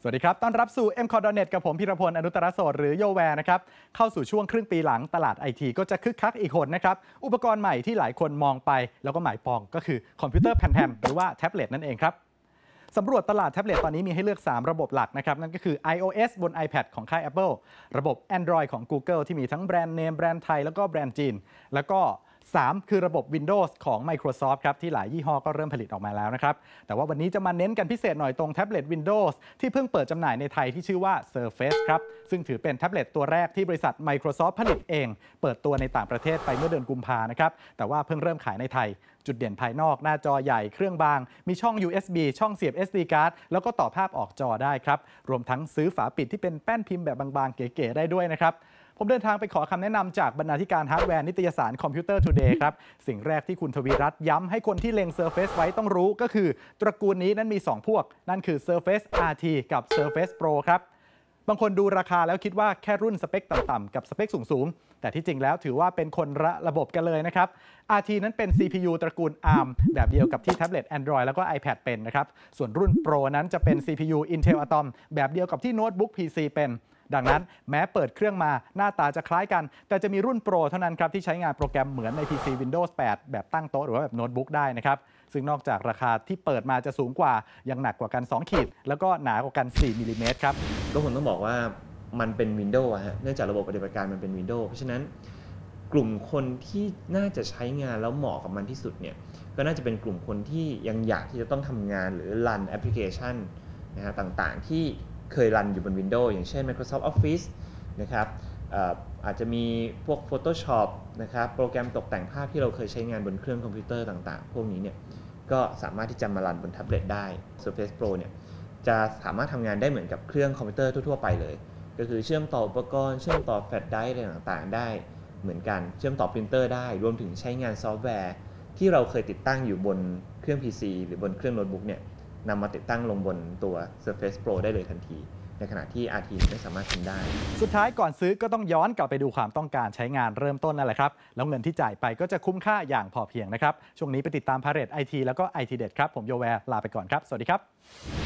สวัสดีครับ ต้อนรับสู่ m c o n e t กับผมพิรพล อนุตตรโสดหรือโยแวร์นะครับ เข้าสู่ช่วงครึ่งปีหลังตลาดไอทีก็จะคึกคักอีกคนนะครับ อุปกรณ์ใหม่ที่หลายคนมองไป แล้วก็หมายปองก็คือคอมพิวเตอร์แผ่นๆหรือว่าแท็บเล็ตนั่นเองครับสำรวจตลาดแท็บเล็ตตอนนี้มีให้เลือก 3 ระบบหลักนะครับ นั่นก็คือ iOS บน iPad ของค่าย Apple ระบบ Android ของ Google ที่มีทั้งแบรนด์เนมแบรนด์ไทยแล้วก็แบรนด์จีน แล้วก็ 3 คือระบบ Windows ของ Microsoft ครับ ที่หลายยี่ห้อก็เริ่มผลิตออกมาแล้วนะครับ แต่ว่าวันนี้จะมาเน้นกันพิเศษหน่อยตรงแท็บเล็ต Windows ที่เพิ่งเปิดจำหน่ายในไทยที่ชื่อว่า Surface ครับ ซึ่งถือเป็นแท็บเล็ตตัวแรกที่บริษัท Microsoft ผลิตเอง เปิดตัวในต่างประเทศไปเมื่อเดือนกุมภานะครับ แต่ว่าเพิ่งเริ่มขายในไทย จุดเด่นภายนอกหน้าจอใหญ่เครื่องบาง มีช่อง USB ช่องเสียบ SD card แล้วก็ต่อภาพออกจอได้ครับรวมทั้งซื้อฝาปิดที่เป็นแป้นพิมพ์แบบบางๆ เก๋ๆได้ด้วยนะครับ ผมเดินทางไปขอคำแนะนำจากบรรณาธิการฮาร์ดแวร์นิตยสารคอมพิวเตอร์ทูเดย์ครับ สิ่งแรกที่คุณทวีรัตน์ย้ำให้คนที่เล็ง Surface ไว้ต้องรู้ก็คือ ตระกูลนี้นั้นมี 2 พวก นั่นคือ Surface RT กับ Surface Pro ครับ บางคนดูราคาแล้วคิดว่าแค่รุ่นสเปคต่ำๆกับสเปคสูงๆ แต่ที่จริงแล้วถือว่าเป็นคนละระบบกันเลยนะครับ RT นั้นเป็น CPU ตระกูล ARM แบบเดียวกับที่แท็บเล็ต Android แล้วก็ iPad เป็นนะครับ ส่วนรุ่น Pro นั้นจะเป็น CPU Intel Atom แบบเดียวกับที่โน้ตบุ๊ก PC เป็นดังนั้นแม้เปิดเครื่องมาหน้าตาจะคล้ายกัน แต่จะมีรุ่นโปรเท่านั้นครับ ที่ใช้งานโปรแกรมเหมือนใน PC Windows 8 แบบตั้งโต๊ะหรือว่าแบบโน้ตบุ๊กได้นะครับ ซึ่งนอกจากราคาที่เปิดมาจะสูงกว่ายังหนักกว่ากัน 2 ขีด แล้วก็หนากว่ากัน 4มิลิเมตรครับ ก็คงต้องบอกว่ามันเป็น Windows ฮะเนื่องจากระบบปฏิบัติการมันเป็น Windows เพราะฉะนั้นกลุ่มคนที่น่าจะใช้งานแล้วเหมาะกับมันที่สุดเนี่ยก็น่าจะเป็นกลุ่มคนที่ยังอยากที่จะต้องทำงานหรือรันแอปพลิเคชันนะฮะต่างๆ ที่เคยรันอยู่บน Windows อย่างเช่น Microsoft Office นะครับเอ่ออาจจะมีพวก Photoshop นะครับโปรแกรมตกแต่งภาพที่เราเคยใช้งานบนเครื่องคอมพิวเตอร์ต่างๆ พวกนี้เนี่ยก็สามารถที่จะมารันบนแท็บเล็ตได้ Surface Pro เนี่ย จะสามารถทำงานได้เหมือนกับเครื่องคอมพิวเตอร์ทั่ว ๆ ไปเลย ก็คือเชื่อมต่ออุปกรณ์ เชื่อมต่อแฟลชไดรฟ์อะไรต่างๆ ได้เหมือนกัน เชื่อมต่อปรินเตอร์ได้ รวมถึงใช้งานซอฟต์แวร์ ที่เราเคยติดตั้งอยู่บนเครื่อง PC หรือบนเครื่องโน้ตบุ๊กเนี่ยนำมาติดตั้งลงบนตัว Surface Pro ได้เลยทันที ในขณะที่ RT ไม่สามารถทำได้ สุดท้ายก่อนซื้อก็ต้องย้อนกลับไปดูความต้องการใช้งานเริ่มต้นนั่นแหละครับ แล้วเงินที่จ่ายไปก็จะคุ้มค่าอย่างพอเพียงนะครับ ช่วงนี้ไปติดตามพาเรตไอทีแล้วก็ไอทีเด็ดครับ ผมโยแวร์ลาไปก่อนครับ สวัสดีครับ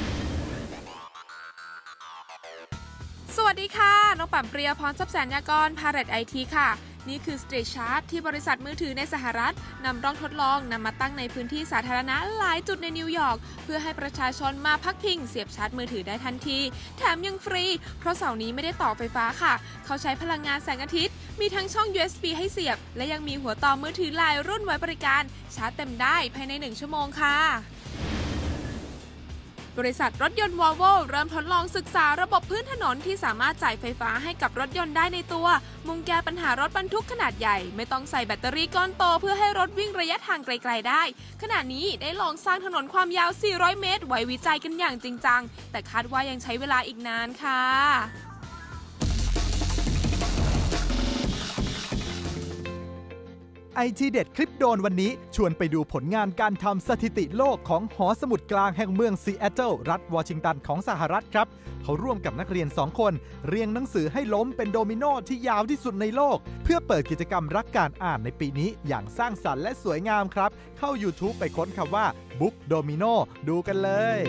สวัสดีค่ะ น้องปั่มเปรียพรทรัพย์แสนยากรพาเรตไอทีค่ะ นี่คือ Street Chart ที่บริษัทมือถือในสหรัฐนำร่องทดลองนำมาตั้งในพื้นที่สาธารณะหลายจุดในนิวยอร์กเพื่อให้ประชาชนมาพักพิง เสียบชาร์จมือถือได้ทันที แถมยังฟรี เพราะเสานี้ไม่ได้ต่อไฟฟ้าค่ะ เขาใช้พลังงานแสงอาทิตย์ มีทั้งช่อง USB ให้เสียบ และยังมีหัวต่อมือถือหลายรุ่นไว้บริการชาร์จเต็มได้ภายใน 1 ชั่วโมงค่ะ บริษัทรถยนต์วอลโวเริ่มทดลองศึกษาระบบพื้นถนนที่สามารถจ่ายไฟฟ้าให้กับรถยนต์ได้ในตัว มุ่งแก้ปัญหารถบรรทุกขนาดใหญ่ ไม่ต้องใส่แบตเตอรี่ก้อนโตเพื่อให้รถวิ่งระยะทางไกล ๆ ได้ ขณะนี้ได้ลองสร้างถนนความยาว 400 เมตร ไว้วิจัยกันอย่างจริงจัง แต่คาดว่ายังใช้เวลาอีกนานค่ะ ไอทีเด็ดคลิปโดนวันนี้ ชวนไปดูผลงานการทำสถิติโลกของหอสมุดกลางแห่งเมืองซีแอตเทิลรัฐวอชิงตันของสหรัฐครับ เขาร่วมกับนักเรียน 2 คน เรียงหนังสือให้ล้มเป็นโดมิโนที่ยาวที่สุดในโลก เพื่อเปิดกิจกรรมรักการอ่านในปีนี้ อย่างสร้างสรรค์และสวยงามครับ เข้า YouTube ไปค้นคำว่า Book Domino ดูกันเลย